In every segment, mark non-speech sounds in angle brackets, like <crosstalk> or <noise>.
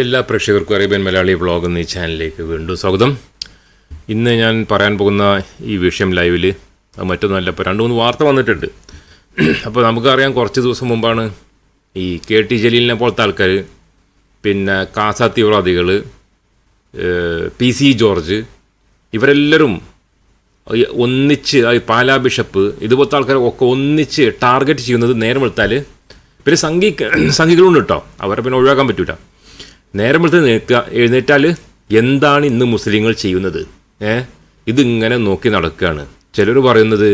എല്ലാ പ്രേക്ഷകർക്കും Arabian Malayali vlog ഈ ചാനലിലേക്ക് വീണ്ടും സ്വാഗതം. ഇന്ന് ഞാൻ പറയാൻ പോകുന്ന ഈ വിഷയം ലൈവിൽ അത് മറ്റൊന്നുമല്ല ഇപ്പോൾ രണ്ട് മൂന്ന് വാർത്ത വന്നിട്ടുണ്ട്. അപ്പോൾ നമുക്കറിയാം കുറച്ച് ദിവസം മുമ്പാണ് ഈ കെ ടി ജലീലിനെ പോലത്തെ ആൾക്കാർ പിന്നെ കാസ തീവ്രവാദികൾ പി സി ജോർജ് ഇവരെല്ലാവരും ഒന്നിച്ച് പാലാ ബിഷപ്പ് ഇതുപോലത്തെ ആൾക്കാർ ഒക്കെ ഒന്നിച്ച് ടാർഗറ്റ് ചെയ്യുന്നത് നേരം വെളുത്താൽ പിന്നെ സംഘി സംഘികളുണ്ട് കേട്ടോ. അവരെ പിന്നെ ഒഴിവാക്കാൻ പറ്റൂല. നേരം വെളുത്ത് നിൽക്കുക എഴുന്നേറ്റാൽ എന്താണ് ഇന്ന് മുസ്ലിങ്ങൾ ചെയ്യുന്നത്? ഏ? ഇതിങ്ങനെ നോക്കി നടക്കുകയാണ് ചിലർ പറയുന്നത്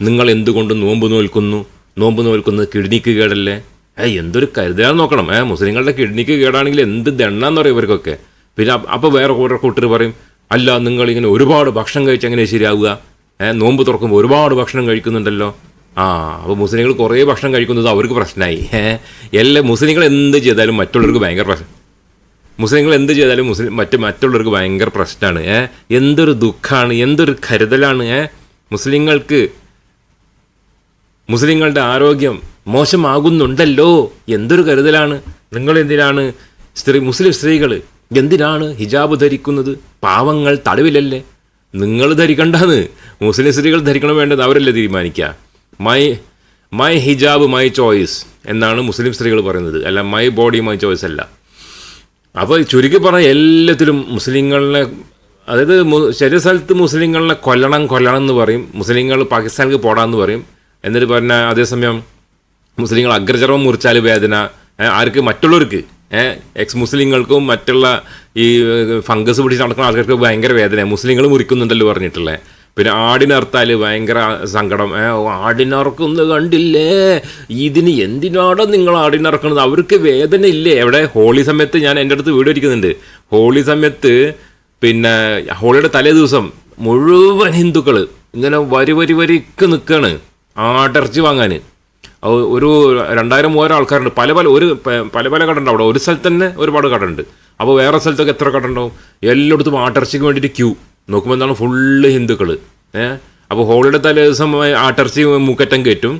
നിങ്ങൾ എന്തുകൊണ്ട് നോമ്പ് നോൽക്കുന്നു? നോമ്പ് നോൽക്കുന്നത് കിഡ്നിക്ക് കേടല്ലേ? ഏ എന്തൊരു കരുതലാന്ന് നോക്കണം. ഏ മുസ്ലിങ്ങളുടെ കിഡ്നിക്ക് കേടാണെങ്കിൽ എന്ത് ദണ്ണാന്ന് പറയും ഇവർക്കൊക്കെ. പിന്നെ അപ്പോൾ വേറെ കൂടെ കൂട്ടർ പറയും അല്ല നിങ്ങളിങ്ങനെ ഒരുപാട് ഭക്ഷണം കഴിച്ച് എങ്ങനെ ശരിയാവുക? നോമ്പ് തുറക്കുമ്പോൾ ഒരുപാട് ഭക്ഷണം കഴിക്കുന്നുണ്ടല്ലോ. ആ അപ്പോൾ മുസ്ലിങ്ങൾ കുറേ ഭക്ഷണം കഴിക്കുന്നത് അവർക്ക് പ്രശ്നമായി. എല്ലാ മുസ്ലിങ്ങൾ എന്ത് ചെയ്താലും മറ്റുള്ളവർക്ക് ഭയങ്കര പ്രശ്നം. മുസ്ലിങ്ങൾ എന്ത് ചെയ്താലും മുസ്ലിം മറ്റ് മറ്റുള്ളവർക്ക് ഭയങ്കര പ്രശ്നമാണ്. ഏഹ് എന്തൊരു ദുഃഖമാണ് എന്തൊരു കരുതലാണ് ഏഹ് മുസ്ലിങ്ങൾക്ക് മുസ്ലിങ്ങളുടെ ആരോഗ്യം മോശമാകുന്നുണ്ടല്ലോ. എന്തൊരു കരുതലാണ് നിങ്ങൾ എന്തിനാണ് സ്ത്രീ മുസ്ലിം സ്ത്രീകൾ എന്തിനാണ് ഹിജാബ് ധരിക്കുന്നത്? പാവങ്ങൾ തടവിലല്ലേ? നിങ്ങൾ ധരിക്കണ്ടെന്ന് മുസ്ലിം സ്ത്രീകൾ ധരിക്കണം വേണ്ടത് അവരല്ലേ തീരുമാനിക്കുക my my hijab my choice എന്നാണ് മുസ്ലിം സ്ത്രീകൾ പറയുന്നത്. അല്ല മൈ ബോഡി മൈ ചോയ്സ് അല്ല. അപ്പോൾ ചുരുക്കി പറഞ്ഞ എല്ലാത്തിലും മുസ്ലിങ്ങളെ അതായത് ചില സ്ഥലത്ത് മുസ്ലിങ്ങളെ കൊല്ലണം കൊല്ലണം എന്ന് പറയും. മുസ്ലിങ്ങൾ പാകിസ്ഥാനിൽ പോടാന്ന് പറയും. എന്നിട്ട് പറഞ്ഞാൽ അതേസമയം മുസ്ലിങ്ങൾ അഗ്രചർമ്മം മുറിച്ചാൽ വേദന. ആർക്ക്? മറ്റുള്ളവർക്ക്. എക്സ് മുസ്ലിങ്ങൾക്കും മറ്റുള്ള ഈ ഫംഗസ് പിടിച്ച് നടക്കുന്ന ആൾക്കാർക്ക് ഭയങ്കര വേദന മുസ്ലിങ്ങൾ മുറിക്കുന്നുണ്ടല്ലോ പറഞ്ഞിട്ടുള്ളത് പിന്നെ ആടിനർത്താൽ ഭയങ്കര സങ്കടം. ആടിനറക്കുന്നത് കണ്ടില്ലേ? ഇതിന് എന്തിനാടോ നിങ്ങൾ ആടിനറക്കുന്നത് അവർക്ക് വേദന ഇല്ലേ എവിടെ? ഹോളി സമയത്ത് ഞാൻ എന്റെ അടുത്ത് വീഡിയോ ഇരിക്കുന്നുണ്ട് ഹോളി സമയത്ത് പിന്നെ ഹോളിയുടെ തലേ ദിവസം മുഴുവൻ ഹിന്ദുക്കൾ ഇങ്ങനെ വരി വരി വരിക്ക് നിൽക്കുകയാണ് ആടിറച്ചി വാങ്ങാൻ ഒരു രണ്ടായിരം മൂവായിരം ആൾക്കാരുണ്ട്. പല പല ഒരു പല പല കടണ്ട് അവിടെ. ഒരു സ്ഥലത്ത് തന്നെ ഒരുപാട് കടണ്ട് അപ്പോൾ വേറെ സ്ഥലത്തൊക്കെ എത്ര കട ഉണ്ടാവും എല്ലായിടത്തും ആട്ടിറച്ചിക്ക് വേണ്ടിയിട്ട് ക്യൂ. നോക്കുമ്പോൾ എന്താണ് ഫുള്ള് ഹിന്ദുക്കൾ ഏഹ് അപ്പോൾ ഹോളിയുടെ തലേ ദിവസം ആട്ടിറച്ചി മൂക്കറ്റം കയറ്റും.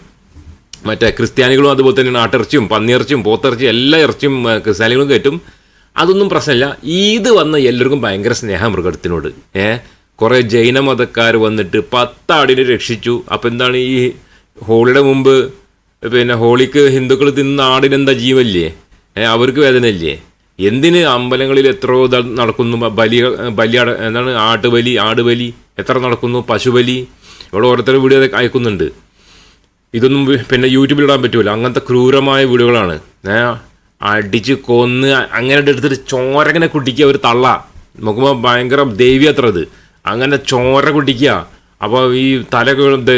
മറ്റേ ക്രിസ്ത്യാനികളും അതുപോലെ തന്നെയാണ് ആട്ടിറച്ചിയും പന്നിയിറച്ചിയും പോത്തിറച്ചിയും എല്ലാ ഇറച്ചിയും ക്രിസ്ത്യാനികളും കയറ്റും. അതൊന്നും പ്രശ്നമില്ല. ഈദ് വന്ന എല്ലാവർക്കും ഭയങ്കര സ്നേഹം മൃഗത്തിനോട്. ഏഹ് കുറേ ജൈന മതക്കാർ വന്നിട്ട് പത്താടിനെ രക്ഷിച്ചു. അപ്പോൾ എന്താണ് ഈ ഹോളിയുടെ മുമ്പ് പിന്നെ ഹോളിക്ക് ഹിന്ദുക്കൾ തിന്ന ആടിനെന്താ ജീവല്ലേ അവർക്ക് വേദനയില്ലേ? എന്തിന് അമ്പലങ്ങളിൽ എത്രയോ നടക്കുന്നു ബലി ബലി എന്താണ് ആട്ടുബലി ആടുബലി എത്ര നടക്കുന്നു പശുബലി ഇവിടെ ഓരോരുത്തർ വീഡിയോ അയക്കുന്നുണ്ട്. ഇതൊന്നും പിന്നെ യൂട്യൂബിൽ ഇടാൻ പറ്റൂല. അങ്ങനത്തെ ക്രൂരമായ വീഡിയോകളാണ്. അടിച്ച് കൊന്ന് അങ്ങനെ എടുത്തിട്ട് ചോരങ്ങനെ കുട്ടിക്കുക ഒരു തള്ള. നോക്കുമ്പോൾ ഭയങ്കര ദേവി അത്ര അത് അങ്ങനെ ചോര കുട്ടിക്കുക അപ്പോൾ ഈ തലയൊക്കെ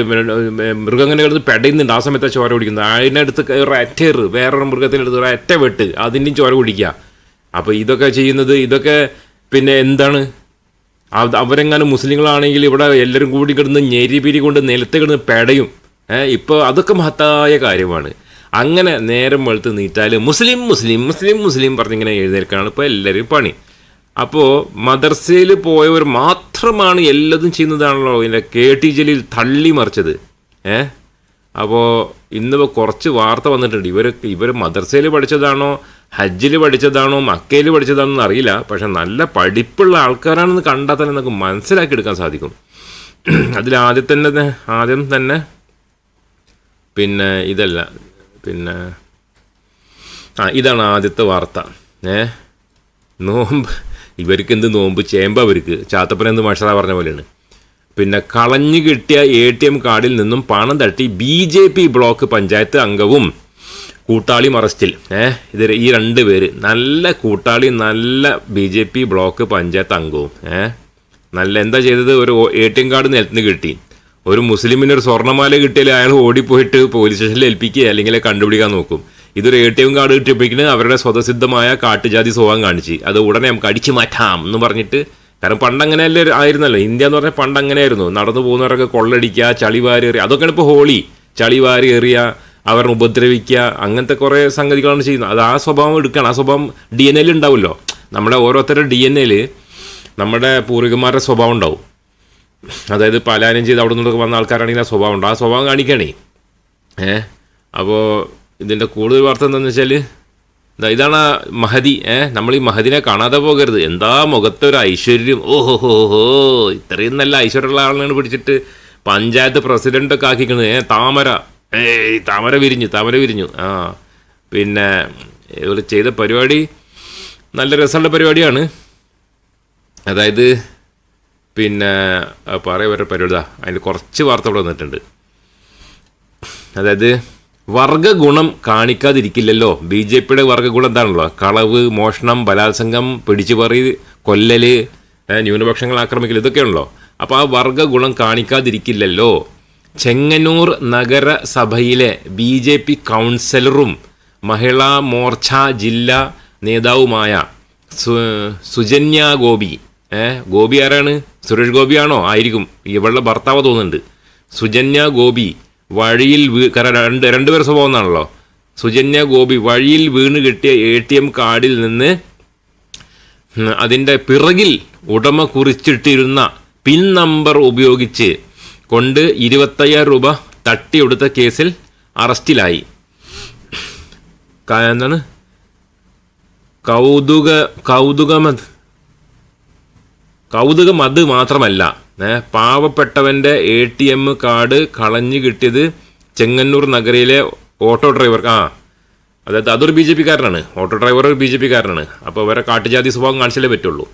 മൃഗങ്ങനെ കിടന്ന് പെടയുന്നുണ്ട്. ആ സമയത്ത് ചോര കുടിക്കുന്നത്. അതിനടുത്ത് ഒരു അറ്റേറ് വേറൊരു മൃഗത്തിനടുത്ത് ഒരു അറ്റ വെട്ട് അതിന്റെയും ചോര കുടിക്കുക. അപ്പോൾ ഇതൊക്കെ ചെയ്യുന്നത് ഇതൊക്കെ പിന്നെ എന്താണ്? അവരെങ്ങാനും മുസ്ലിങ്ങളാണെങ്കിൽ ഇവിടെ എല്ലാവരും കൂടി കിടന്ന് ഞെരിപിരി കൊണ്ട് നിലത്ത് കിടന്ന് പെടയും. ഇപ്പോൾ അതൊക്കെ മഹത്തായ കാര്യമാണ്. അങ്ങനെ നേരം വെളുത്ത് നീറ്റാൽ മുസ്ലിം മുസ്ലിം മുസ്ലിം മുസ്ലിം പറഞ്ഞിങ്ങനെ എഴുന്നേൽക്കാണ് ഇപ്പോൾ എല്ലാവരും പണി. അപ്പോൾ മദർസയിൽ പോയവർ മാത്രമാണ് എല്ലാതും ചെയ്യുന്നതാണല്ലോ ഇതിന്റെ കെ ടി ജലീൽ തള്ളി മറിച്ചത്. ഏഹ് അപ്പോൾ ഇന്നിപ്പോൾ കുറച്ച് വാർത്ത വന്നിട്ടുണ്ട്. ഇവർ ഇവർ മദർസയിൽ പഠിച്ചതാണോ? ഹജ്ജിൽ പഠിച്ചതാണോ മക്കയിൽ പഠിച്ചതാണോ എന്ന് അറിയില്ല പക്ഷെ നല്ല പഠിപ്പുള്ള ആൾക്കാരാണെന്ന് കണ്ടാൽ തന്നെ നമുക്ക് മനസ്സിലാക്കി എടുക്കാൻ സാധിക്കും. അതിൽ ആദ്യം തന്നെ ആദ്യം തന്നെ പിന്നെ ഇതല്ല പിന്നെ ആ ഇതാണ് ആദ്യത്തെ വാർത്ത. ഏ? നോമ്പ് ഇവർക്ക് എന്ത് നോമ്പ്? ചേമ്പ അവർക്ക്. ചാത്തപ്പന എന്ത് മഷറ പറഞ്ഞ പോലെയാണ്. പിന്നെ കളഞ്ഞു കിട്ടിയ എ ടി എം കാർഡിൽ നിന്നും പണം തട്ടി B J P block panchayat അംഗവും കൂട്ടാളിയും അറസ്റ്റിൽ ഏഹ് ഇത് ഈ രണ്ട് പേര്. നല്ല കൂട്ടാളി നല്ല B J P block panchayat അംഗവും. ഏഹ് നല്ല എന്താ ചെയ്തത്? ഒരു എ ടി എം കാർഡ് നിലത്തുനിന്ന് കിട്ടി. ഒരു മുസ്ലിമിന് ഒരു സ്വർണമാല കിട്ടിയാൽ അയാൾ ഓടിപ്പോയിട്ട് പോലീസ് സ്റ്റേഷനിൽ ഏൽപ്പിക്കുക അല്ലെങ്കിൽ കണ്ടുപിടിക്കാൻ നോക്കും. ഇതൊരു എ ടി എം കാർഡ് കിട്ടിയപ്പോഴേക്കിന് അവരുടെ സ്വതസിദ്ധമായ കാട്ടുജാതി സ്വഭാവം കാണിച്ച്. അത് ഉടനെ നമുക്ക് അടിച്ചു മാറ്റാം എന്ന് പറഞ്ഞിട്ട്. കാരണം പണ്ട് അങ്ങനെയല്ലേ ആയിരുന്നല്ലോ. ഇന്ത്യ എന്ന് പറഞ്ഞാൽ പണ്ട് അങ്ങനെയായിരുന്നു നടന്നു പോകുന്നവരൊക്കെ കൊള്ളടിക്കുക ചളിവാരി എറിയുക. അതൊക്കെയാണ് ഇപ്പോൾ ഹോളി. ചളിവാരി എറിയുക അവരെ ഉപദ്രവിക്കുക അങ്ങനത്തെ കുറേ സംഗതികളാണ് ചെയ്യുന്നത്. അത് ആ സ്വഭാവം എടുക്കുകയാണ് ആ സ്വഭാവം ഡി എൻ എയിൽ ഉണ്ടാവുമല്ലോ. നമ്മുടെ ഓരോരുത്തരുടെ ഡി എൻ എയിൽ നമ്മുടെ പൂർവികന്മാരുടെ സ്വഭാവം ഉണ്ടാവും. അതായത് പലായനം ചെയ്ത് അവിടെ നിന്നൊക്കെ വന്ന ആൾക്കാരാണെങ്കിൽ ആ സ്വഭാവം ഉണ്ട്. ആ സ്വഭാവം കാണിക്കണേ ഏ? അപ്പോൾ ഇതിന്റെ കൂടുതൽ വാർത്ത എന്താണെന്ന് വെച്ചാൽ ഇതാണ് മഹതി. ഏ? നമ്മൾ ഈ മഹദിനെ കാണാതെ പോകരുത്. എന്താ മുഖത്തൊരു ഐശ്വര്യം? ഓഹോ ഹോ ഹോ ഇത്രയും നല്ല ഐശ്വര്യമുള്ള ആളാണ് പിടിച്ചിട്ട് പഞ്ചായത്ത് പ്രസിഡന്റൊക്കെ ആക്കിക്കുന്നത് ഏ? താമര. ഏയ് താമര വിരിഞ്ഞു താമര വിരിഞ്ഞു. ആ പിന്നെ ഇവർ ചെയ്ത പരിപാടി നല്ല രസമുള്ള പരിപാടിയാണ്. അതായത് പിന്നെ പറയാൻ പറ്റുന്ന പരിപാടി അതിൽ കുറച്ച് വാർത്തകൾ വന്നിട്ടുണ്ട്. അതായത് വർഗഗുണം കാണിക്കാതിരിക്കില്ലല്ലോ. ബി ജെ പിയുടെ വർഗഗുണം എന്താണല്ലോ? കളവ് മോഷണം ബലാത്സംഗം പിടിച്ചുപറി കൊല്ലൽ ന്യൂനപക്ഷങ്ങൾ ആക്രമിക്കൽ ഇതൊക്കെയാണല്ലോ. അപ്പോൾ ആ വർഗഗുണം കാണിക്കാതിരിക്കില്ലല്ലോ. ചെങ്ങന്നൂർ നഗരസഭയിലെ ബി ജെ പി കൗൺസിലറും മഹിളാ മോർച്ച ജില്ലാ നേതാവുമായ സുജന്യ ഗോപി. ഏ ഗോപി ആരാണ്? സുരേഷ് ഗോപിയാണോ ആയിരിക്കും. ഇവളുടെ ഭർത്താവ് തോന്നുന്നുണ്ട്. സുജന്യ ഗോപി വഴിയിൽ വീ രണ്ട് രണ്ടുപേർ സ്വഭാവം എന്നാണല്ലോ സുജന്യ ഗോപി വഴിയിൽ വീണ് കിട്ടിയ എ ടി എം കാർഡിൽ നിന്ന് അതിന്റെ പിറകിൽ ഉടമ കുറിച്ചിട്ടിരുന്ന പിൻ നമ്പർ ഉപയോഗിച്ച് കൊണ്ട് ഇരുപത്തയ്യായിരം രൂപ തട്ടി തട്ടിയെടുത്ത കേസിൽ അറസ്റ്റിലായി. എന്താണ്? കൗതുക കൗതുകമത് കൗതുകം അത് മാത്രമല്ല. പാവപ്പെട്ടവന്റെ എ ടി എം കാർഡ് കളഞ്ഞു കിട്ടിയത് ചെങ്ങന്നൂർ നഗരയിലെ ഓട്ടോ ഡ്രൈവർ ആ അതായത് അതൊരു ബി ജെ പിക്കാരനാണ്. ഓട്ടോ ഡ്രൈവർ ഒരു ബി ജെ പിക്കാരനാണ്. അപ്പോൾ അവരെ കാട്ടുജാതി സ്വഭാവം കാണിച്ചാലേ പറ്റുള്ളൂ.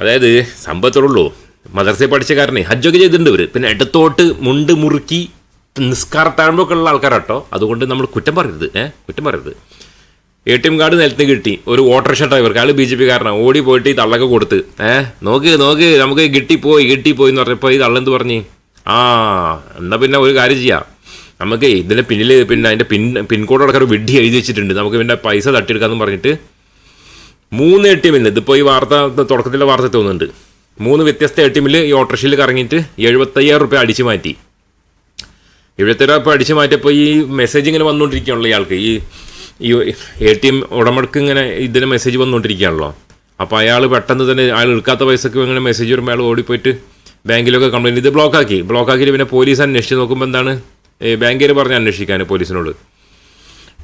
അതായത് സമ്പത്തുള്ളൂ മദർസയിൽ പഠിച്ച കാരണം ഹജ്ജൊക്കെ ചെയ്തിട്ടുണ്ട് ഇവർ പിന്നെ ഇടത്തോട്ട് മുണ്ട് മുറുക്കി നിസ്കാരത്താഴ്മൊക്കെ ഉള്ള ആൾക്കാരാട്ടോ. അതുകൊണ്ട് നമ്മൾ കുറ്റം പറയരുത്. ഏ? കുറ്റം പറയരുത്. എ ടി എം കാർഡ് നിലത്ത് കിട്ടി. ഒരു ഓട്ടോറിക്ഷ ഡ്രൈവർക്ക്. അയാൾ ബി ജെ പി കാരനാണ് ഓടി പോയിട്ട് ഈ തള്ളൊക്കെ കൊടുത്ത്. ഏ? നോക്ക് നോക്ക്. നമുക്ക് കിട്ടിപ്പോയി കിട്ടിപ്പോയി എന്ന് പറഞ്ഞപ്പോൾ ഈ തള്ളെന്ത് പറഞ്ഞ്? ആ എന്നാൽ പിന്നെ ഒരു കാര്യം ചെയ്യാം. നമുക്ക് ഇതിന്റെ പിന്നിൽ പിന്നെ അതിന്റെ പിൻ പിൻകോഡ് അടക്കം ഒരു വിഡ്ഢി എഴുതി വെച്ചിട്ടുണ്ട്. നമുക്ക് പിന്നെ പൈസ തട്ടിയെടുക്കാമെന്ന് പറഞ്ഞിട്ട് മൂന്ന് എ ടി എമ്മിൽ ഇതിപ്പോൾ ഈ വാർത്ത തുടക്കത്തിലെ വാർത്ത തോന്നുന്നുണ്ട്. മൂന്ന് വ്യത്യസ്ത എ ടി എമ്മിൽ ഈ ഓട്ടോറിക്ഷയിൽ കറങ്ങിയിട്ട് എഴുപത്തയ്യായിരം റുപ്യ അടിച്ചു മാറ്റി. എഴുപത്തയ്യായിരം റുപ്യ അടിച്ചു മാറ്റിയപ്പോൾ ഈ മെസ്സേജ് ഇങ്ങനെ വന്നുകൊണ്ടിരിക്കുകയാണല്ലോ ഇയാൾക്ക്. ഈ ഈ എ ടി എം ഉടമക്ക് ഇങ്ങനെ ഇതിന് മെസ്സേജ് വന്നുകൊണ്ടിരിക്കുകയാണല്ലോ അപ്പോൾ അയാൾ പെട്ടെന്ന് തന്നെ അയാൾ എടുക്കാത്ത പൈസക്ക് ഇങ്ങനെ മെസ്സേജ് വരുമ്പോൾ അയാൾ ഓടിപ്പോയിട്ട് ബാങ്കിലൊക്കെ കംപ്ലയിന്റ് ഇത് ബ്ലോക്കാക്കി ബ്ലോക്കാക്കിയിട്ട് പിന്നെ പോലീസ് അന്വേഷിച്ച് നോക്കുമ്പോൾ എന്താണ്? ബാങ്കിൽ പറഞ്ഞ് അന്വേഷിക്കാൻ പോലീസിനോട്.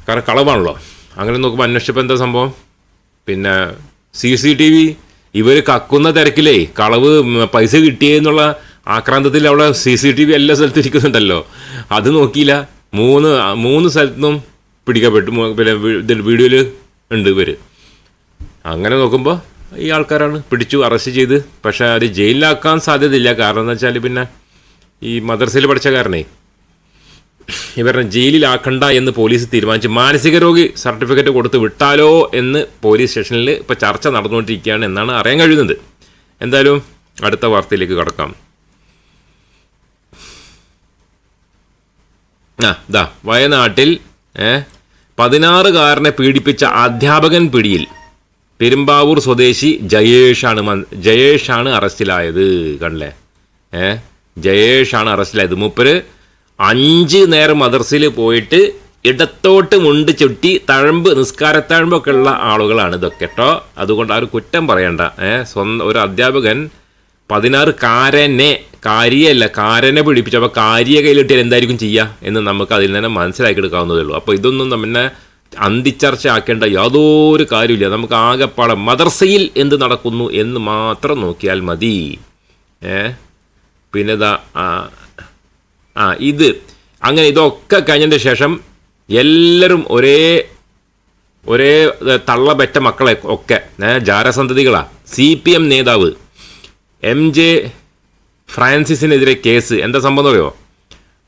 കാരണം കളവാണല്ലോ. അങ്ങനെ നോക്കുമ്പോൾ അന്വേഷിച്ചപ്പോൾ എന്താ സംഭവം? പിന്നെ സി സി ടി വി ഇവർ കക്കുന്ന തിരക്കിലേ കളവ് പൈസ കിട്ടിയെന്നുള്ള ആക്രാന്തത്തിൽ അവിടെ സി സി ടി വി എല്ലാ സ്ഥലത്തും ഇരിക്കുന്നുണ്ടല്ലോ. അത് നോക്കിയില്ല. മൂന്ന് മൂന്ന് സ്ഥലത്തും പിടിക്കപ്പെട്ടു. പിന്നെ വീഡിയോയിൽ ഉണ്ട് ഇവർ അങ്ങനെ നോക്കുമ്പോൾ ഈ ആൾക്കാരാണ് പിടിച്ചു അറസ്റ്റ് ചെയ്ത്. പക്ഷേ അത് ജയിലിലാക്കാൻ സാധ്യതയില്ല. കാരണം എന്ന് വെച്ചാൽ പിന്നെ ഈ മദർസയിൽ പഠിച്ച കാരണേ ഇവരെ ജയിലിലാക്കണ്ട എന്ന് പോലീസ് തീരുമാനിച്ചു. മാനസിക രോഗി സർട്ടിഫിക്കറ്റ് കൊടുത്ത് വിട്ടാലോ എന്ന് പോലീസ് സ്റ്റേഷനിൽ ഇപ്പോൾ ചർച്ച നടന്നുകൊണ്ടിരിക്കുകയാണ് എന്നാണ് അറിയാൻ കഴിയുന്നത്. എന്തായാലും അടുത്ത വാർത്തയിലേക്ക് കടക്കാം. ആ ദാ വയനാട്ടിൽ പതിനാറുകാരനെ പീഡിപ്പിച്ച അധ്യാപകൻ പിടിയിൽ പെരുമ്പാവൂർ സ്വദേശി ജയേഷാണ് ജയേഷാണ് അറസ്റ്റിലായത് കണ്ടല്ലേ? ഏ ജയേഷാണ് അറസ്റ്റിലായത്. മൂപ്പര് അഞ്ച് നേരം മദർസിൽ പോയിട്ട് ഇടത്തോട്ട് മുണ്ട് ചുറ്റി തഴമ്പ് നിസ്കാരത്തഴമ്പൊക്കെ ഉള്ള ആളുകളാണ് ഇതൊക്കെ കേട്ടോ അതുകൊണ്ട് ആ ഒരു കുറ്റം പറയണ്ട. ഏ സ്വന്തം ഒരു അധ്യാപകൻ പതിനാറ് കാരനെ കാര്യല്ല കാരനെ പിടിപ്പിച്ചു അപ്പോൾ കാര്യ കയ്യിലിട്ടിയാൽ എന്തായിരിക്കും ചെയ്യുക എന്ന് നമുക്ക് അതിൽ തന്നെ മനസ്സിലാക്കി എടുക്കാവുന്നതേ ഉള്ളൂ. അപ്പോൾ ഇതൊന്നും നമ്മെ അന്തിച്ചർച്ച ആക്കേണ്ട യാതൊരു കാര്യമില്ല നമുക്ക് ആകെപ്പാടെ മദർസയിൽ എന്ത് നടക്കുന്നു എന്ന് മാത്രം നോക്കിയാൽ മതി. ഏ പിന്നെ ആ, ഇത്. അങ്ങനെ ഇതൊക്കെ കഴിഞ്ഞതിന് ശേഷം എല്ലാവരും ഒരേ ഒരേ തള്ളപ്പെറ്റ മക്കളെ ഒക്കെ ജാരസന്തതികളാണ് ജാരസന്തതികളാ. സി പി എം നേതാവ് എം ജെ ഫ്രാൻസിസിനെതിരെ കേസ്. എന്താ സംഭവം അറിയോ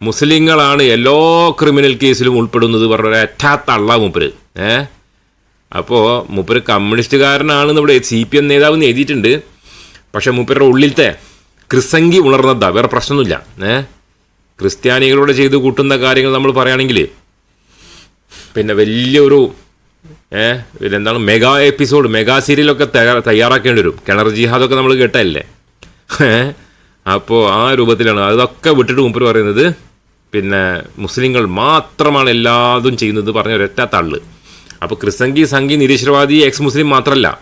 മുസ്ലിങ്ങളാണ് എല്ലാ ക്രിമിനൽ കേസിലും ഉൾപ്പെടുന്നത് പറഞ്ഞ ഒരൊറ്റ തള്ള മൂപ്പര് ഏ? അപ്പോൾ മൂപ്പര് കമ്മ്യൂണിസ്റ്റുകാരനാണെന്ന് ഇവിടെ സി പി എം നേതാവ് എഴുതിയിട്ടുണ്ട്. പക്ഷെ മൂപ്പരുടെ ഉള്ളിലത്തെ ക്രിസംഗി ഉണർന്നതാണ് വേറെ പ്രശ്നമൊന്നുമില്ല ഏ? ക്രിസ്ത്യാനികളോട് ചെയ്ത് കൂട്ടുന്ന കാര്യങ്ങൾ നമ്മൾ പറയുകയാണെങ്കിൽ പിന്നെ വലിയൊരു ഏ എന്താണ് മെഗാ എപ്പിസോഡ് മെഗാ സീരിയലൊക്കെ തയ്യാ- തയ്യാറാക്കേണ്ടി വരും. കിണർ ജിഹാദൊക്കെ നമ്മൾ കേട്ടല്ലേ അപ്പോൾ ആ രൂപത്തിലാണ്. അതൊക്കെ വിട്ടിട്ട് മുമ്പ് പറയുന്നത് പിന്നെ മുസ്ലിങ്ങൾ മാത്രമാണ് എല്ലാതും ചെയ്യുന്നത് പറഞ്ഞ ഒരൊറ്റ തള്ള്. അപ്പോൾ ക്രിസംഗി സംഗി നിരീശ്വരവാദി എക്സ് മുസ്ലിം മാത്രമല്ല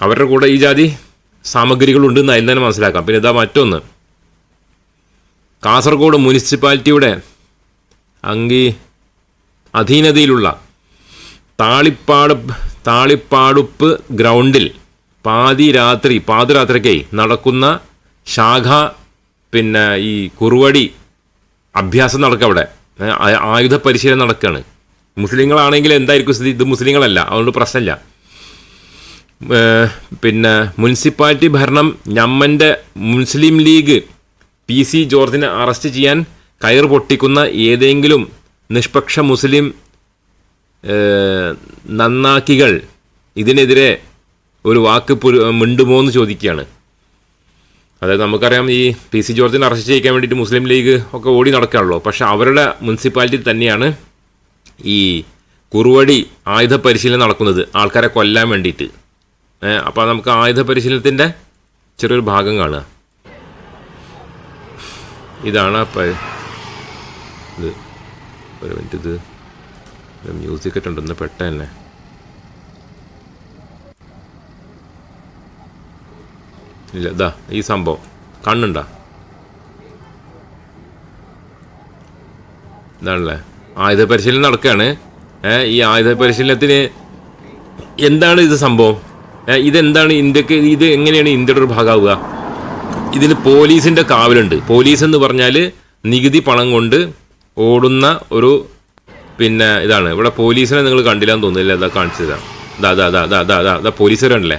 അവരുടെ കൂടെ ഈ ജാതി സാമഗ്രികളുണ്ട് എന്ന് അതിൽ തന്നെ മനസ്സിലാക്കാം. പിന്നെ ഇതാ മറ്റൊന്ന്. കാസർഗോഡ് മുനിസിപ്പാലിറ്റിയുടെ അങ്കി അധീനതയിലുള്ള താളിപ്പാട് താളിപ്പാടുപ്പ് ഗ്രൗണ്ടിൽ പാതി രാത്രി പാതിരാത്രിക്കേ നടക്കുന്ന ശാഖ പിന്നെ ഈ കുറുവടി അഭ്യാസം നടക്കുക അവിടെ. ആയുധ പരിശീലനം നടക്കുകയാണ് മുസ്ലിങ്ങളാണെങ്കിൽ എന്തായിരിക്കും സ്ഥിതി? ഇത് മുസ്ലിങ്ങളല്ല അതുകൊണ്ട് പ്രശ്നമില്ല. പിന്നെ മുനിസിപ്പാലിറ്റി ഭരണം ഞമ്മന്റെ മുസ്ലിം ലീഗ് പി സി ജോർജിനെ അറസ്റ്റ് ചെയ്യാൻ കയർ പൊട്ടിക്കുന്ന ഏതെങ്കിലും നിഷ്പക്ഷ മുസ്ലിം നന്നാക്കികൾ ഇതിനെതിരെ ഒരു വാക്ക് മിണ്ടുമോ എന്ന് ചോദിക്കുകയാണ്. അതായത് നമുക്കറിയാം ഈ പി സി ജോർജിനെ അറസ്റ്റ് ചെയ്യിക്കാൻ വേണ്ടിയിട്ട് മുസ്ലിം ലീഗ് ഒക്കെ ഓടി നടക്കുകയാണല്ലോ പക്ഷെ അവരുടെ മുനിസിപ്പാലിറ്റി തന്നെയാണ് ഈ കുറുവടി ആയുധ പരിശീലനം നടക്കുന്നത് ആൾക്കാരെ കൊല്ലാൻ വേണ്ടിയിട്ട്. അപ്പോൾ നമുക്ക് ആയുധ പരിശീലനത്തിന്റെ ചെറിയൊരു ഭാഗം കാണുക. ഇതാണ് ആ പഴ ഇത്. ഒരു മിനിറ്റ് ഇത്. മ്യൂസിക് ഒക്കെ ഉണ്ടെന്ന് പെട്ടെന്നെ ഇല്ല ഇതാ ഈ സംഭവം. കണ്ണുണ്ടാ? ഇതാണല്ലേ? ആയുധ പരിശീലനം നടക്കുകയാണ് ഈ ആയുധ പരിശീലനത്തിന് എന്താണ് ഇത് സംഭവം? ഇതെന്താണ് ഇന്ത്യയ്ക്ക് ഇത് എങ്ങനെയാണ് ഇന്ത്യയുടെ ഒരു ഭാഗമാവുക ഇതിന് പോലീസിന്റെ കാവലുണ്ട്. പോലീസ് എന്ന് പറഞ്ഞാൽ നികുതി പണം കൊണ്ട് ഓടുന്ന ഒരു പിന്നെ ഇതാണ്. ഇവിടെ പോലീസിനെ നിങ്ങൾ കണ്ടില്ലാന്ന് തോന്നുന്നില്ല. അതാ കാണിച്ചതാണ് ദാ ദാ ദാ ദാ പോലീസുകാർ ഉണ്ടല്ലേ പോലീസുകാരല്ലേ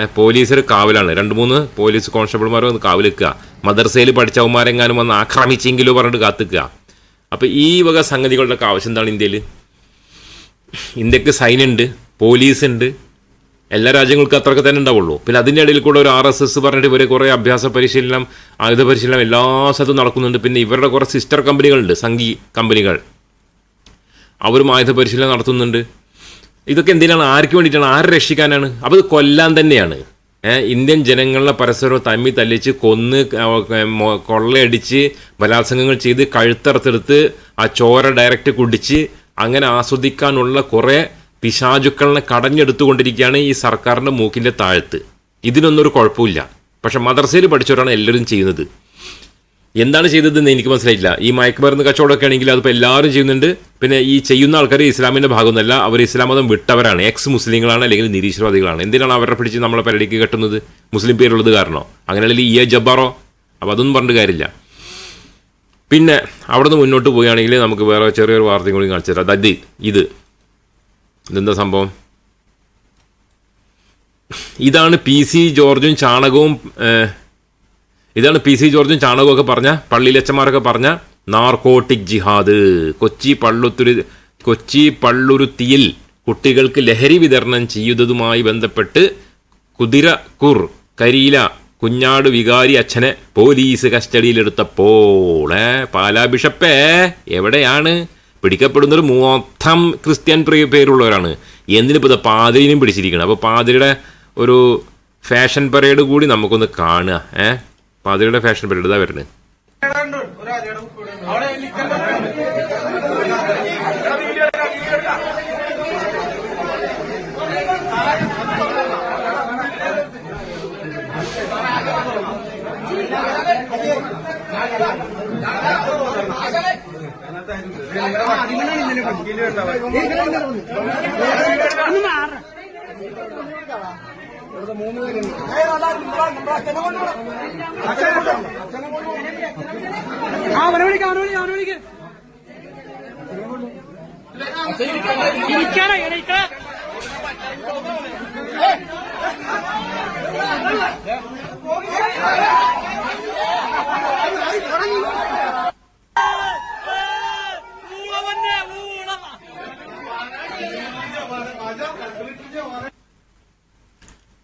ഏഹ് പോലീസുകാർ കാവലാണ്. രണ്ട് മൂന്ന് പോലീസ് കോൺസ്റ്റബിൾമാർ വന്ന് കാവൽ നിൽക്കുക. മദർസയിൽ പഠിച്ചവന്മാരെങ്ങാനും വന്ന് ആക്രമിച്ചെങ്കിലോ പറഞ്ഞിട്ട് കാത്തിക്കുക. അപ്പോൾ ഈ വക സംഗതികളുടെ ആവശ്യം എന്താണ് ഇന്ത്യയിൽ? ഇന്ത്യയ്ക്ക് സൈന്യമുണ്ട് പോലീസ് ഉണ്ട് എല്ലാ രാജ്യങ്ങൾക്കും അത്രയൊക്കെ തന്നെ ഉണ്ടാവുള്ളൂ. പിന്നെ അതിന്റെ ഇടയിൽ കൂടെ ഒരു ആർ എസ് എസ് പറഞ്ഞിട്ട് ഇവരെ കുറേ അഭ്യാസ പരിശീലനം ആയുധ പരിശീലനം എല്ലാ സ്ഥലത്തും നടക്കുന്നുണ്ട്. പിന്നെ ഇവരുടെ കുറേ സിസ്റ്റർ കമ്പനികളുണ്ട് സംഘി കമ്പനികൾ അവരും ആയുധ പരിശീലനം നടത്തുന്നുണ്ട്. ഇതൊക്കെ എന്തിനാണ്? ആർക്ക് വേണ്ടിയിട്ടാണ്? ആരെ രക്ഷിക്കാനാണ്? അപ്പോൾ ഇത് കൊല്ലാൻ തന്നെയാണ്. ഇന്ത്യൻ ജനങ്ങളെ പരസ്പരം തമ്മി തല്ലിച്ച് കൊന്ന് കൊള്ളയടിച്ച് ബലാത്സംഗങ്ങൾ ചെയ്ത് കഴുത്തറുത്തെടുത്ത് ആ ചോര ഡയറക്റ്റ് കുടിച്ച് അങ്ങനെ ആസ്വദിക്കാനുള്ള കുറേ പിശാചുക്കളെ കടഞ്ഞെടുത്തുകൊണ്ടിരിക്കുകയാണ് ഈ സർക്കാരിന്റെ മൂക്കിന്റെ താഴത്ത്. ഇതിനൊന്നും ഒരു കുഴപ്പമില്ല. പക്ഷെ മദർസയിൽ പഠിച്ചവരാണ് എല്ലാവരും ചെയ്യുന്നത്. എന്താണ് ചെയ്തതെന്ന് എനിക്ക് മനസ്സിലായില്ല. ഈ മയക്കുമരുന്ന് കച്ചവടമൊക്കെ ആണെങ്കിൽ അതിപ്പോൾ എല്ലാവരും ചെയ്യുന്നുണ്ട്. പിന്നെ ഈ ചെയ്യുന്ന ആൾക്കാർ ഇസ്ലാമിന്റെ ഭാഗമൊന്നുമല്ല. അവർ ഇസ്ലാം മതം വിട്ടവരാണ്. എക്സ് മുസ്ലിങ്ങളാണ് അല്ലെങ്കിൽ നിരീശ്വരവാദികളാണ്. എന്തിനാണ് അവരെ പിടിച്ച് നമ്മളെ പരിടിക്ക് കെട്ടുന്നത്? മുസ്ലിം പേരുള്ളത് കാരണോ? അങ്ങനെയല്ലെങ്കിൽ ഇ എ ജബ്ബാറോ? അപ്പോൾ അതൊന്നും പറഞ്ഞിട്ട് കാര്യമില്ല. പിന്നെ അവിടുന്ന് മുന്നോട്ട് പോവുകയാണെങ്കിൽ നമുക്ക് വേറെ ചെറിയൊരു വാർത്തയും കൂടി കാണിച്ചു തരാം. അതായത് ഇത്. ഇതെന്താ സംഭവം? ഇതാണ് പി സി ജോർജും ചാണകവും ഇതാണ് പി സി ജോർജും ചാണകവും ഒക്കെ പറഞ്ഞ പള്ളിയിലച്ചന്മാരൊക്കെ പറഞ്ഞ നാർക്കോട്ടിക് ജിഹാദ്. കൊച്ചി പള്ളുത്തുരു കൊച്ചി പള്ളുരുത്തിയിൽ കുട്ടികൾക്ക് ലഹരി വിതരണം ചെയ്യുന്നതുമായി ബന്ധപ്പെട്ട് കുതിര കുർ കരീല കുഞ്ഞാട് വികാരി അച്ഛനെ പോലീസ് കസ്റ്റഡിയിലെടുത്തപ്പോൾ പാലാ ബിഷപ്പേ എവിടെയാണ്? പിടിക്കപ്പെടുന്നൊരു മൊത്തം ക്രിസ്ത്യൻ പ്രിയ പേരുള്ളവരാണ്. എന്തിനിപ്പോൾ ഇത് പാതിരിനും പിടിച്ചിരിക്കണം? അപ്പോൾ പാതിരിയുടെ ഒരു ഫാഷൻ പരേഡ് കൂടി നമുക്കൊന്ന് കാണുക. ഏഹ് പാതിരിയുടെ ഫാഷൻ പരേഡ് ഇതാ വരുന്നത്. ആ അവനെ വിളിക്ക അവനെ വിളിക്ക അവനെ വിളിക്ക ഇരിക്കാനാ ഇരിക്ക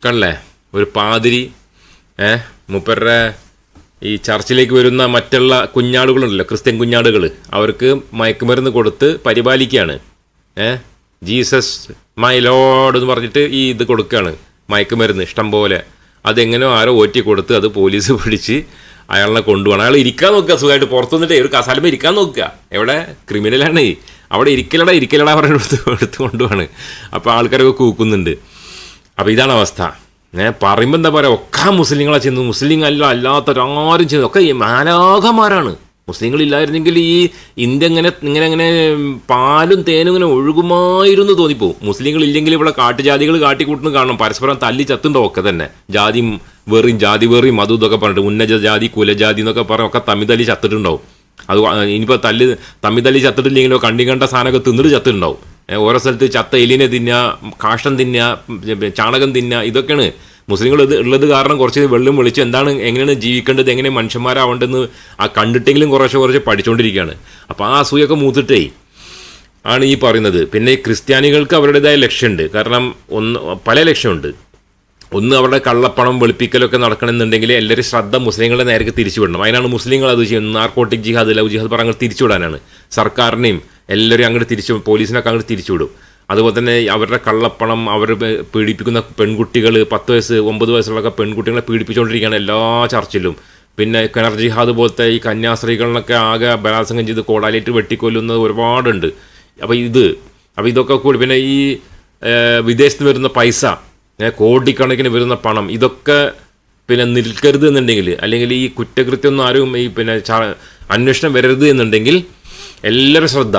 കണ്ടല്ലേ? ഒരു പാതിരി ഏ മുപ്പരുടെ ഈ ചർച്ചിലേക്ക് വരുന്ന മറ്റുള്ള കുഞ്ഞാടുകളുണ്ടല്ലോ ക്രിസ്ത്യൻ കുഞ്ഞാടുകൾ അവർക്ക് മയക്കുമരുന്ന് കൊടുത്ത് പരിപാലിക്കുകയാണ്. ഏ ജീസസ് മൈ ലോഡ് എന്ന് പറഞ്ഞിട്ട് ഈ ഇത് കൊടുക്കുകയാണ് മയക്കുമരുന്ന് ഇഷ്ടം പോലെ. അതെങ്ങനെയോ ആരോ ഓറ്റി കൊടുത്ത് അത് പോലീസ് <laughs> പിടിച്ച് അയാളെ കൊണ്ടുപോകണം. അയാൾ ഇരിക്കാൻ നോക്കുക സുഖമായിട്ട് പുറത്തു ഒരു കസാലമേ ഇരിക്കാൻ നോക്കുക. എവിടെ? ക്രിമിനലാണ്. അവിടെ ഇരിക്കലടാ ഇരിക്കലടാ പറഞ്ഞ് എടുത്ത് എടുത്ത് കൊണ്ടുപോവാണ്. അപ്പോൾ ആൾക്കാരൊക്കെ കൂക്കുന്നുണ്ട്. അപ്പോൾ ഇതാണ് അവസ്ഥ. ഏ പറയുമ്പോൾ എന്താ പറയുക ഒക്കെ മുസ്ലിങ്ങളെ ചെന്നു മുസ്ലിം അല്ല അല്ലാത്തവരാരും ചെയ്യുന്നത്. ഒക്കെ ഈ മാലാഖമാരാണ്. മുസ്ലിങ്ങളില്ലായിരുന്നെങ്കിൽ ഈ ഇന്ത്യ ഇങ്ങനെ ഇങ്ങനെ ഇങ്ങനെ പാലും തേനും ഇങ്ങനെ ഒഴുകുമായിരുന്നു തോന്നിപ്പോവും. മുസ്ലിങ്ങളില്ലെങ്കിൽ ഇവിടെ കാട്ടുജാതികൾ കാട്ടിക്കൂട്ടുന്നു കാണണം. പരസ്പരം തല്ലി ചത്തുണ്ടോ ഒക്കെ തന്നെ. ജാതിയും വെറിയും ജാതി വെറിയും അതും ഇതൊക്കെ പറഞ്ഞിട്ട് ഉന്നത ജാതി കുലജാതി എന്നൊക്കെ പറഞ്ഞ് ഒക്കെ തമ്മി തല്ലി ചത്തിട്ടുണ്ടാവും. അത് ഇനിയിപ്പോൾ തല്ല് തമ്മി തല്ലി ചത്തിട്ടില്ലെങ്കിലോ കണ്ടി കണ്ട സാധനമൊക്കെ തിന്നിട്ട് ചത്തിട്ടുണ്ടാവും. ഓരോ സ്ഥലത്ത് ചത്ത എലിനെ തിന്നുക കാഷ്ടം തിന്നുക ചാണകം തിന്നുക ഇതൊക്കെയാണ്. മുസ്ലിങ്ങൾ ഇത് ഉള്ളത് കാരണം കുറച്ച് വെള്ളം വിളിച്ച് എന്താണ് എങ്ങനെയാണ് ജീവിക്കേണ്ടത് എങ്ങനെ മനുഷ്യന്മാരാവേണ്ടതെന്ന് ആ കണ്ടിട്ടെങ്കിലും കുറച്ച് കുറച്ച് പഠിച്ചുകൊണ്ടിരിക്കുകയാണ് അപ്പോൾ ആ അസൂയൊക്കെ മൂത്തിട്ടേ ആണ് ഈ പറയുന്നത്. പിന്നെ ക്രിസ്ത്യാനികൾക്ക് അവരുടേതായ ലക്ഷ്യമുണ്ട്. കാരണം ഒന്ന് പല ലക്ഷ്യമുണ്ട്. ഒന്ന് അവരുടെ കള്ളപ്പണം വെളുപ്പിക്കലൊക്കെ നടക്കണമെന്നുണ്ടെങ്കിൽ എല്ലാവരും ശ്രദ്ധ മുസ്ലിങ്ങളുടെ നേരെ തിരിച്ചുവിടണം അതിനാണ് മുസ്ലിങ്ങൾ അത് ചെയ്യുന്നത്. നാർക്കോട്ടിക് ജിഹാദ് ലവ് ജിഹാദ് പറഞ്ഞാൽ തിരിച്ചുവിടാനാണ് സർക്കാരിനെയും എല്ലാവരും അങ്ങോട്ട് തിരിച്ചു പോലീസിനൊക്കെ അങ്ങോട്ട് തിരിച്ചുവിടും. അതുപോലെ തന്നെ അവരുടെ കള്ളപ്പണം അവർ പീഡിപ്പിക്കുന്ന പെൺകുട്ടികൾ പത്ത് വയസ്സ് ഒമ്പത് വയസ്സുള്ള പെൺകുട്ടികളെ പീഡിപ്പിച്ചുകൊണ്ടിരിക്കുകയാണ് എല്ലാ ചർച്ചിലും. പിന്നെ കിണർ ജിഹാദ് പോലത്തെ ഈ കന്യാസ്ത്രീകളിലൊക്കെ ആകെ ബലാത്സംഗം ചെയ്ത് കോടാലിയിട്ട് വെട്ടിക്കൊല്ലുന്നത് ഒരുപാടുണ്ട്. അപ്പോൾ ഇത് അപ്പോൾ ഇതൊക്കെ കൂടി പിന്നെ ഈ വിദേശത്ത് വരുന്ന പൈസ കോടിക്കണക്കിന് വരുന്ന പണം ഇതൊക്കെ പിന്നെ നിൽക്കരുത് എന്നുണ്ടെങ്കിൽ അല്ലെങ്കിൽ ഈ കുറ്റകൃത്യമൊന്നും ആരും ഈ പിന്നെ അന്വേഷണം വരരുത് എന്നുണ്ടെങ്കിൽ എല്ലാവരും ശ്രദ്ധ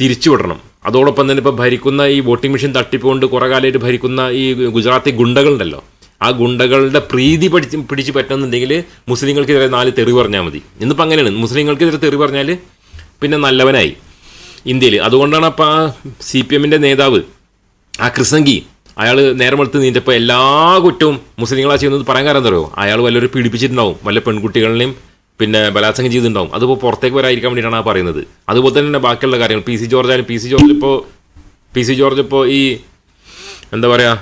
തിരിച്ചുവിടണം. അതോടൊപ്പം തന്നെ ഇപ്പോൾ ഭരിക്കുന്ന ഈ വോട്ടിംഗ് മെഷീൻ തട്ടിപ്പുകൊണ്ട് കുറേ കാലമായിട്ട് ഭരിക്കുന്ന ഈ ഗുജറാത്തി ഗുണ്ടകളുണ്ടല്ലോ. ആ ഗുണ്ടകളുടെ പ്രീതി പഠിച്ച് പിടിച്ച് പറ്റുന്നുണ്ടെങ്കിൽ മുസ്ലിങ്ങൾക്കെതിരെ നാല് തെറി പറഞ്ഞാൽ മതി. ഇന്നിപ്പോൾ അങ്ങനെയാണ്. മുസ്ലിങ്ങൾക്കെതിരെ തെറി പറഞ്ഞാൽ പിന്നെ നല്ലവനായി ഇന്ത്യയിൽ. അതുകൊണ്ടാണ് അപ്പോൾ ആ സി പി എമ്മിന്റെ നേതാവ് ആ കൃസംഗി അയാൾ നേരം വെളുത്ത് നീന്തപ്പോൾ എല്ലാ കുറ്റവും മുസ്ലിങ്ങളാ ചെയ്യുന്നത് പറയാൻ കാരണം എന്താ പറയുമോ അയാൾ വല്ലവരും പീഡിപ്പിച്ചിട്ടുണ്ടാവും. വല്ല പെൺകുട്ടികളെയും പിന്നെ ബലാത്സംഗം ചെയ്തിട്ടുണ്ടാവും. അതിപ്പോൾ പുറത്തേക്ക് വരാതിരിക്കാൻ വേണ്ടിയിട്ടാണ് പറയുന്നത്. അതുപോലെ തന്നെ ബാക്കിയുള്ള കാര്യങ്ങൾ. പി സി ജോർജ് ആയാലും പി സി ജോർജ് ഇപ്പോൾ പി സി ജോർജ് ഇപ്പോൾ ഈ എന്താ പറയുക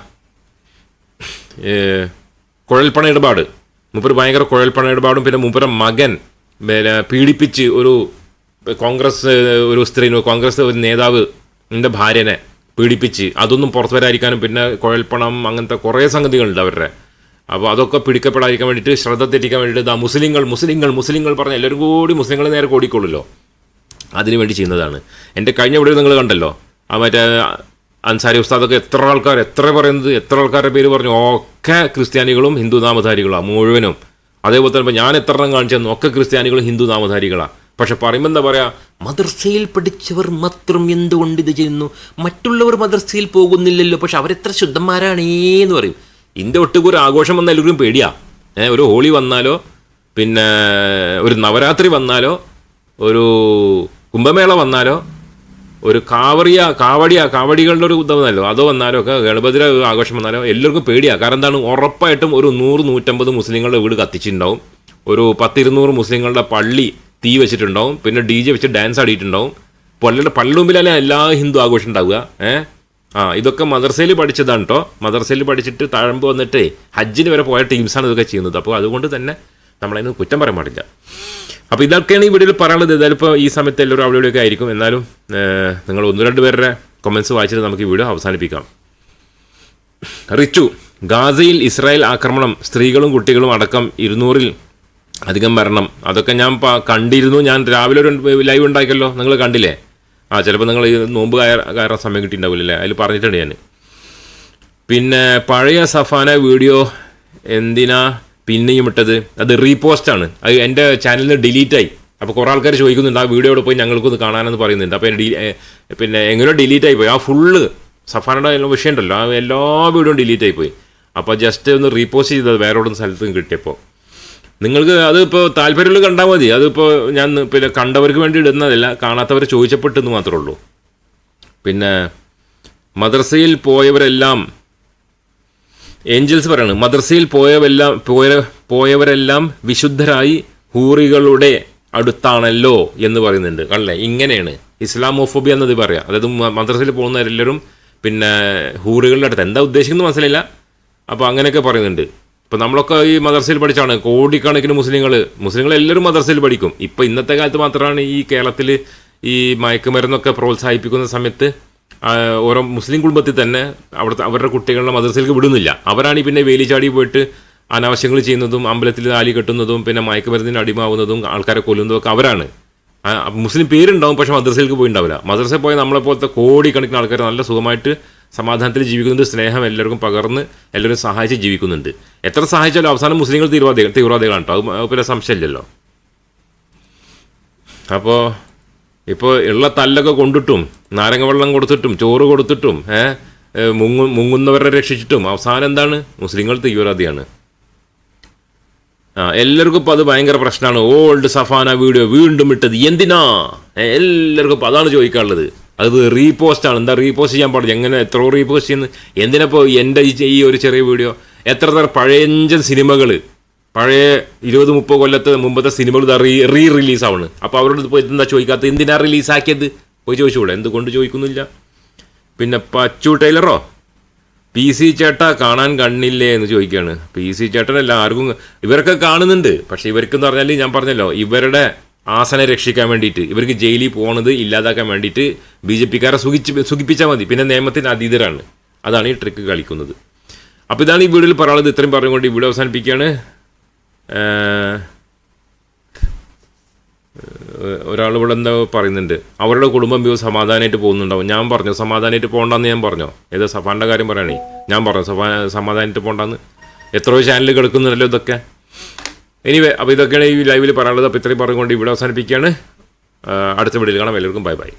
കുഴൽപ്പണ ഇടപാട്. മൂപ്പര് ഭയങ്കര കുഴൽപ്പണ ഇടപാടും പിന്നെ മൂപ്പര മകൻ പിന്നെ പീഡിപ്പിച്ച് ഒരു കോൺഗ്രസ് ഒരു സ്ത്രീ കോൺഗ്രസ് ഒരു നേതാവ് എന്റെ ഭാര്യനെ പീഡിപ്പിച്ച് അതൊന്നും പുറത്തു വരാതിരിക്കാനും പിന്നെ കുഴൽപ്പണം അങ്ങനത്തെ കുറേ സംഗതികളുണ്ട് അവരുടെ. അപ്പോൾ അതൊക്കെ പിടിക്കപ്പെടാതിരിക്കാൻ വേണ്ടിയിട്ട് ശ്രദ്ധ തെറ്റിക്കാൻ വേണ്ടിയിട്ട് ദാ മുസ്ലിങ്ങൾ മുസ്ലിങ്ങൾ മുസ്ലിങ്ങൾ പറഞ്ഞ എല്ലാവരും കൂടി മുസ്ലിങ്ങളെ നേരെ കൂടിക്കൊള്ളുമല്ലോ അതിനു വേണ്ടി ചെയ്യുന്നതാണ്. എന്റെ കഴിഞ്ഞ വീഡിയോ നിങ്ങൾ കണ്ടല്ലോ. ആ മറ്റേ അൻസാരി ഉസ്താദൊക്കെ എത്ര ആൾക്കാർ എത്ര പറയുന്നത് എത്ര ആൾക്കാരുടെ പേര് പറഞ്ഞു. ഒക്കെ ക്രിസ്ത്യാനികളും ഹിന്ദു നാമധാരികളാണ് മുഴുവനും. അതേപോലെ തന്നെ ഇപ്പോൾ ഞാൻ എത്ര എണ്ണം കാണിച്ചു തന്നു ഒക്കെ ക്രിസ്ത്യാനികളും ഹിന്ദു നാമധാരികളാണ് പക്ഷെ പറയുമ്പോൾ എന്താ പറയുക മദർസയിൽ പഠിച്ചവർ മാത്രം എന്തുകൊണ്ട് ഇത് ചെയ്യുന്നു? മറ്റുള്ളവർ മദർസയിൽ പോകുന്നില്ലല്ലോ. പക്ഷെ അവരെത്ര ശുദ്ധന്മാരാണേ എന്ന് പറയും. ഇന്ത്യ ഒട്ടുക്ക് ഒരു ആഘോഷം വന്നാൽ എല്ലാവരും പേടിയാ. ഒരു ഹോളി വന്നാലോ പിന്നെ ഒരു നവരാത്രി വന്നാലോ ഒരു കുംഭമേള വന്നാലോ ഒരു കാവറിയ കാവടിയ കാവടികളുടെ ഒരു ഇതല്ലോ അതോ വന്നാലോ ഒക്കെ ഗണപതിയുടെ ആഘോഷം വന്നാലോ എല്ലാവർക്കും പേടിയാണ് കാരണം എന്താണ് ഉറപ്പായിട്ടും ഒരു നൂറ് നൂറ്റമ്പത് മുസ്ലിങ്ങളുടെ വീട് കത്തിച്ചിട്ടുണ്ടാവും. ഒരു പത്തിരുന്നൂറ് മുസ്ലിങ്ങളുടെ പള്ളി തീ വെച്ചിട്ടുണ്ടാവും. പിന്നെ ഡി ജെ വെച്ച് ഡാൻസ് ആടിയിട്ടുണ്ടാവും. പള്ളിയുടെ പള്ളിയുടെ മുമ്പിലല്ല എല്ലാ ഹിന്ദു ആഘോഷം ഉണ്ടാവുക? ഏഹ് ആ ഇതൊക്കെ മദർസയിൽ പഠിച്ചതാണ് കേട്ടോ മദർസയിൽ പഠിച്ചിട്ട് താഴമ്പ് വന്നിട്ട് ഹജ്ജിന് വരെ പോയ ടീംസാണ് ഇതൊക്കെ ചെയ്യുന്നത്. അപ്പോൾ അതുകൊണ്ട് തന്നെ നമ്മളതിന് കുറ്റം പറയാൻ പാടില്ല. അപ്പോൾ ഇതൊക്കെയാണ് ഈ വീഡിയോയിൽ പറയാനുള്ളത്. ഏതായാലും ഇപ്പോൾ ഈ സമയത്ത് എല്ലാവരും അവിടെ ഇവിടെയൊക്കെ ആയിരിക്കും. എന്നാലും നിങ്ങൾ ഒന്ന് രണ്ട് പേരുടെ കൊമൻസ് വായിച്ചിട്ട് നമുക്ക് ഈ വീഡിയോ അവസാനിപ്പിക്കാം. റിച്ചു ഗാസയിൽ ഇസ്രായേൽ ആക്രമണം സ്ത്രീകളും കുട്ടികളും അടക്കം ഇരുന്നൂറിൽ അധികം മരണം. അതൊക്കെ ഞാൻ കണ്ടിരുന്നു. ഞാൻ രാവിലെ ഒരു ലൈവ് ഉണ്ടാക്കിയല്ലോ നിങ്ങൾ കണ്ടില്ലേ? ആ ചിലപ്പോൾ നിങ്ങൾ ഈ നോമ്പ് കയറ- കയറാൻ സമയം കിട്ടിയിട്ടുണ്ടാവില്ലേ അതിൽ പറഞ്ഞിട്ടുണ്ട് ഞാൻ പിന്നെ പഴയ സഫാന വീഡിയോ എന്തിനാ പിന്നെയും ഇട്ടത്? അത് റീപോസ്റ്റാണ് അത് എന്റെ ചാനലിൽ നിന്ന് ഡിലീറ്റായി അപ്പോൾ കുറേ ആൾക്കാർ ചോദിക്കുന്നുണ്ട് ആ വീഡിയോ ഇവിടെ പോയി? ഞങ്ങൾക്കൊന്ന് കാണാനെന്ന് പറയുന്നുണ്ട്. അപ്പോൾ ഡി പിന്നെ എങ്ങനെയോ ഡിലീറ്റ് ആയി പോയി. ആ ഫുള്ള് സഫാനയുടെ വിഷയമുണ്ടല്ലോ ആ എല്ലാ വീഡിയോയും ഡിലീറ്റ് ആയി പോയി. അപ്പോൾ ജസ്റ്റ് ഒന്ന് റീപോസ്റ്റ് ചെയ്തത് വേറെ സ്ഥലത്തും കിട്ടിയപ്പോൾ നിങ്ങൾക്ക് അതിപ്പോൾ താല്പര്യമുള്ള കണ്ടാൽ മതി. അതിപ്പോൾ ഞാൻ പിന്നെ കണ്ടവർക്ക് വേണ്ടി ഇടുന്നതല്ല കാണാത്തവർ ചോദിച്ചപ്പെട്ടെന്ന് മാത്രമേ ഉള്ളൂ. പിന്നെ മദ്രസയിൽ പോയവരെല്ലാം ഏഞ്ചൽസ് പറയാണ് മദ്രസയിൽ പോയവെല്ലാം പോയ പോയവരെല്ലാം വിശുദ്ധരായി ഹൂറികളുടെ അടുത്താണല്ലോ എന്ന് പറയുന്നുണ്ട്. അല്ലേ? ഇങ്ങനെയാണ്. ഇസ്ലാം ഇസ്ലാമോഫോബിയ എന്നത് പറയാം. അതായത് മദ്രസയിൽ പോകുന്നവരെല്ലാവരും പിന്നെ ഹൂറികളുടെ അടുത്ത്. എന്താ ഉദ്ദേശിക്കുന്നത് മനസ്സിലില്ല അപ്പോൾ അങ്ങനെയൊക്കെ പറയുന്നുണ്ട്. ഇപ്പോൾ നമ്മളൊക്കെ ഈ മദർസയിൽ പഠിച്ചാണ്. കോടിക്കണക്കിന് മുസ്ലിങ്ങൾ മുസ്ലിങ്ങൾ എല്ലാവരും മദർസയിൽ പഠിക്കും. ഇപ്പം ഇന്നത്തെ കാലത്ത് മാത്രമാണ് ഈ കേരളത്തിൽ ഈ മയക്കുമരുന്നൊക്കെ പ്രോത്സാഹിപ്പിക്കുന്ന സമയത്ത് ഓരോ മുസ്ലിം കുടുംബത്തിൽ തന്നെ അവിടുത്തെ അവരുടെ കുട്ടികളെ മദ്രസയിലേക്ക് വിടുന്നില്ല. അവരാണ് പിന്നെ വേലിച്ചാടി പോയിട്ട് അനാവശ്യങ്ങൾ ചെയ്യുന്നതും അമ്പലത്തിൽ താലി കെട്ടുന്നതും പിന്നെ മയക്കുമരുന്നിന് അടിമാവുന്നതും ആൾക്കാരെ കൊല്ലുന്നതും ഒക്കെ അവരാണ്. മുസ്ലിം പേരുണ്ടാവും പക്ഷേ മദ്രസയിലേക്ക് പോയി ഉണ്ടാവില്ല മദ്രസയിൽ പോയ നമ്മളെ പോലത്തെ കോടിക്കണക്കിന് ആൾക്കാർ നല്ല സുഖമായിട്ട് സമാധാനത്തിൽ ജീവിക്കുന്നുണ്ട് സ്നേഹം എല്ലാവർക്കും പകർന്ന് എല്ലാവരും സഹായിച്ച് ജീവിക്കുന്നുണ്ട്. എത്ര സഹായിച്ചാലും അവസാനം മുസ്ലിങ്ങൾ തീവ്രവാദികൾ തീവ്രവാദികളാണ് കേട്ടോ. അത് പിന്നെ സംശയമില്ലല്ലോ. അപ്പോൾ ഇപ്പോൾ ഉള്ള തല്ലൊക്കെ കൊണ്ടിട്ടും നാരങ്ങ വെള്ളം കൊടുത്തിട്ടും ചോറ് കൊടുത്തിട്ടും മുങ്ങു മുങ്ങുന്നവരെ രക്ഷിച്ചിട്ടും അവസാനം എന്താണ്? മുസ്ലിങ്ങൾ തീവ്രവാദിയാണ്. ആ എല്ലാവർക്കും ഇപ്പോൾ അത് ഭയങ്കര പ്രശ്നമാണ്. ഓൾഡ് സഫാന വീഡിയോ വീണ്ടും ഇട്ടത് എന്തിനാ? എല്ലാവർക്കും ഇപ്പോൾ അതാണ് ചോദിക്കാനുള്ളത്. അത് റീപോസ്റ്റ് ആണ് എന്താ റീപോസ്റ്റ് ചെയ്യാൻ പാടില്ല? എങ്ങനെ എത്രയോ റീപോസ്റ്റ് ചെയ്യുന്നത് എന്തിനപ്പോൾ എന്റെ ഈ ഒരു ചെറിയ വീഡിയോ? എത്ര തരം പഴയഞ്ചൻ സിനിമകൾ പഴയ ഇരുപത് മുപ്പത് കൊല്ലത്തെ മുമ്പത്തെ സിനിമകൾ ഇതാ റീ റീ റിലീസ് ആവുന്നു അപ്പോൾ അവരോട് പോയി എന്താ ചോദിക്കാത്തത്? എന്തിനാ റിലീസാക്കിയത് പോയി ചോദിച്ചുകൂടെ എന്തുകൊണ്ട് ചോദിക്കുന്നില്ല. പിന്നെ പച്ചു ടൈലറോ? പി സി ചേട്ട കാണാൻ കണ്ണില്ലേ എന്ന് ചോദിക്കുകയാണ് പി സി ചേട്ടനല്ല ആർക്കും ഇവരൊക്കെ കാണുന്നുണ്ട്. പക്ഷേ ഇവർക്കെന്ന് പറഞ്ഞാൽ ഞാൻ പറഞ്ഞല്ലോ ഇവരുടെ ആസനെ രക്ഷിക്കാൻ വേണ്ടിയിട്ട് ഇവർക്ക് ജയിലിൽ പോകണത് ഇല്ലാതാക്കാൻ വേണ്ടിയിട്ട് ബി ജെ പിക്കാരെ സുഖിച്ച് സുഖിപ്പിച്ചാൽ മതി. പിന്നെ നിയമത്തിന് അതീതരാണ്. അതാണ് ഈ ട്രിക്ക് കളിക്കുന്നത്. അപ്പോൾ ഇതാണ് ഈ വീഡിയോയിൽ പറയാനുള്ളത്. ഇത്രയും പറഞ്ഞുകൊണ്ട് ഈ വീഡിയോ അവസാനിപ്പിക്കുകയാണ്. ഒരാൾ ഇവിടെ എന്താ പറയുന്നുണ്ട്. അവരുടെ കുടുംബം വ്യൂ സമാധാനമായിട്ട് പോകുന്നുണ്ടാവും. ഞാൻ പറഞ്ഞു സമാധാനമായിട്ട് പോകണ്ടെന്ന് ഞാൻ പറഞ്ഞോ? ഏതോ സഫാന്റെ കാര്യം പറയണേ? ഞാൻ പറഞ്ഞു സഫാ സമാധാനമായിട്ട് പോകണ്ടെന്ന്? എത്രയോ ചാനൽ കിടക്കുന്നുണ്ടല്ലോ ഇതൊക്കെ. എനിവേ അപ്പോൾ ഇതൊക്കെയാണ് ഈ ലൈവിൽ പറയാനുള്ളത്. അപ്പോൾ ഇത്രയും പറഞ്ഞുകൊണ്ട് ഇവിടെ അവസാനിപ്പിക്കുകയാണ്. അടുത്ത വീഡിയോയിൽ കാണാം. എല്ലാവർക്കും ബൈ ബൈ